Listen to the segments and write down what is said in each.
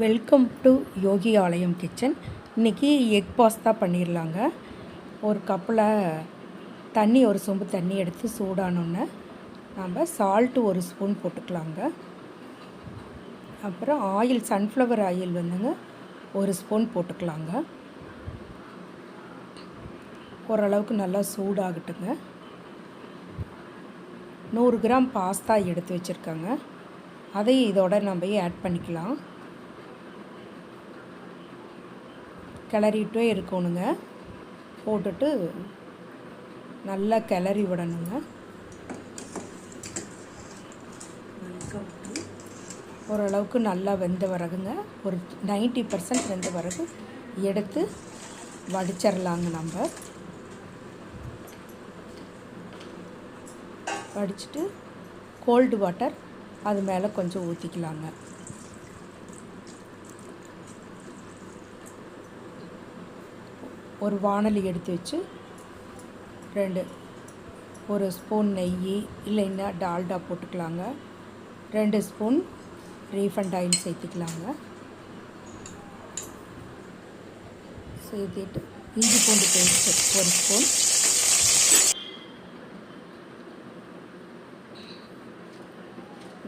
Welcome to யோகி ஆலயம் kitchen. இன்றைக்கி egg pasta பண்ணிடலாங்க ஒரு கப்பில் தண்ணி ஒரு சொம்பு தண்ணி எடுத்து சூடானோன்னே நம்ம சால்ட்டு ஒரு ஸ்பூன் போட்டுக்கலாங்க. அப்புறம் ஆயில் சன்ஃப்ளவர் ஆயில் வந்துங்க ஒரு ஸ்பூன் போட்டுக்கலாங்க. ஓரளவுக்கு நல்லா சூடாகட்டுங்க. நூறு கிராம் பாஸ்தா எடுத்து வச்சுருக்கேங்க. அதையும் இதோட நம்ம ஆட் பண்ணிக்கலாம். கிளறிட்டே இருக்கணுங்க. போட்டுட்டு நல்லா கிளறி விடணுங்க. ஓரளவுக்கு நல்லா வெந்த பிறகுங்க. ஒரு நைன்ட்டி பர்சன்ட் வெந்த பிறகு எடுத்து வடிச்சிடலாங்க நம்ம. வடிச்சிட்டு கோல்டு வாட்டர் அது மேலே கொஞ்சம் ஊற்றிக்கலாங்க ஒரு வாணலி எடுத்து வச்சு ரெண்டு ஒரு ஸ்பூன் நெய் இல்லைன்னா டால்டா போட்டுக்கலாங்க. ரெண்டு ஸ்பூன் ரீஃபண்ட் ஆயில் சேர்த்துக்கலாங்க. சேர்த்துட்டு இஞ்சி பூண்டு பேஸ்ட்டு ஒரு ஸ்பூன்.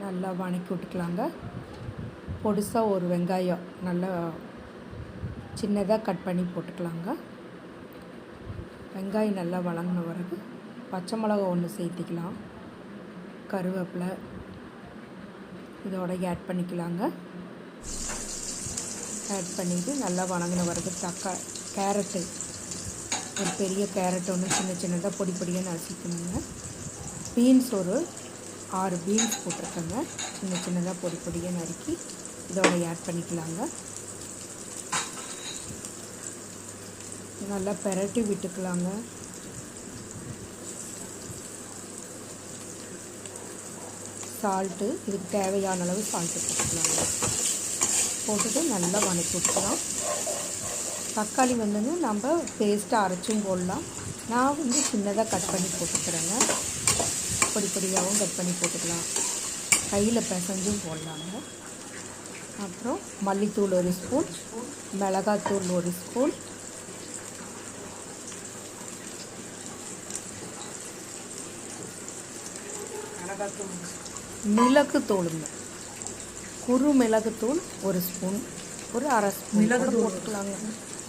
நல்லா வணக்கி விட்டுக்கலாங்க. பொடிசாக ஒரு வெங்காயம் நல்லா சின்னதாக கட் பண்ணி போட்டுக்கலாங்க. வெங்காயம் நல்லா வழங்கின பிறகு பச்சை மிளகா ஒன்று சேர்த்திக்கலாம். கருவேப்பிலை இதோட ஆட் பண்ணிக்கலாங்க. ஆட் பண்ணிவிட்டு நல்லா வணங்கின பிறகு தக்கா கேரட்டு. ஒரு பெரிய கேரட் ஒன்று சின்ன சின்னதாக பொடி பொடியாக நசுக்கணுங்க. பீன்ஸ் ஒரு ஆறு பீன்ஸ் போட்டிருக்கேங்க. சின்ன சின்னதாக பொடி பொடியாக நறுக்கி இதோட ஆட் பண்ணிக்கலாங்க. நல்லா பெரட்டி விட்டுக்கலாங்க. சால்ட்டு இதுக்கு தேவையான அளவு சால்ட்டு போட்டுக்கலாங்க. போட்டுட்டு நல்லா வணக்கி விட்டுக்கலாம். தக்காளி வந்துங்க நம்ம பேஸ்ட்டாக அரைச்சும் போடலாம். நான் வந்து சின்னதாக கட் பண்ணி போட்டுக்கிறேங்க. பொடி பொடியாகவும் கட் பண்ணி போட்டுக்கலாம். கையில் பிசைஞ்சும் போடலாங்க. அப்புறம் மல்லித்தூள் ஒரு ஸ்பூன் மிளகாத்தூள் ஒரு ஸ்பூன் மிளகு தூளுங்க குறு மிளகுத்தூள் ஒரு ஸ்பூன் ஒரு அரை ஸ்பூன் மிளகு போட்டுக்கலாங்க.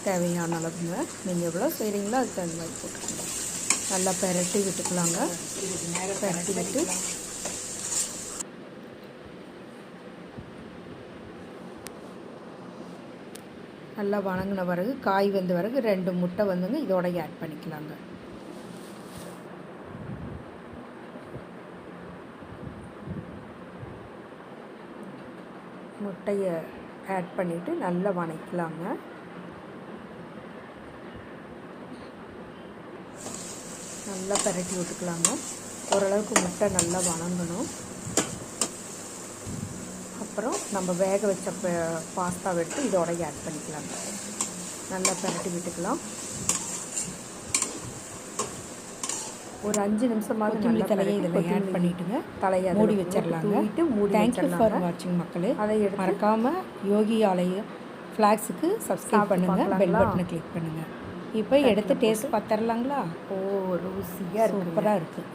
தேவையான அளவுங்க. நீங்கள் எவ்வளோ செய்கிறீங்களோ அதுக்கு தகுந்த மாதிரி போட்டுக்கலாம் நல்லா பெரட்டி விட்டுக்கலாங்க. பெரட்டி விட்டு. நல்லா வணங்கின பிறகு காய் வந்த பிறகு ரெண்டு முட்டை வந்துங்க இதோட ஆட் பண்ணிக்கலாங்க. முட்டையை ஆட் பண்ணிவிட்டு நல்லா வணக்கலாங்க. நல்லா பரட்டி விட்டுக்கலாங்க. ஓரளவுக்கு முட்டை நல்லா வணங்கணும். அப்புறம் நம்ம வேக வச்ச பாஸ்தாவை எடுத்து இதோடய ஆட் பண்ணிக்கலாங்க. நல்லா பரட்டி விட்டுக்கலாம். ஒரு அஞ்சு நிமிஷமாவது நல்ல தலையை இதில் ஆட் பண்ணிவிட்டுங்க தலையை மூடி வச்சிடலாங்க. மூடி தேங்க்யூ ஃபார் வாட்சிங் மக்களே. அதை மறக்காமல் யோகி ஆலய ஃப்ளாக்ஸுக்கு சப்ஸ்கிரைப் பண்ணுங்கள் பெல் பட்டனை கிளிக் பண்ணுங்கள் இப்போ எடுத்து டேஸ்ட் பார்த்துடலாங்களா? ஓ ருசியாக சூப்பராக இருக்குது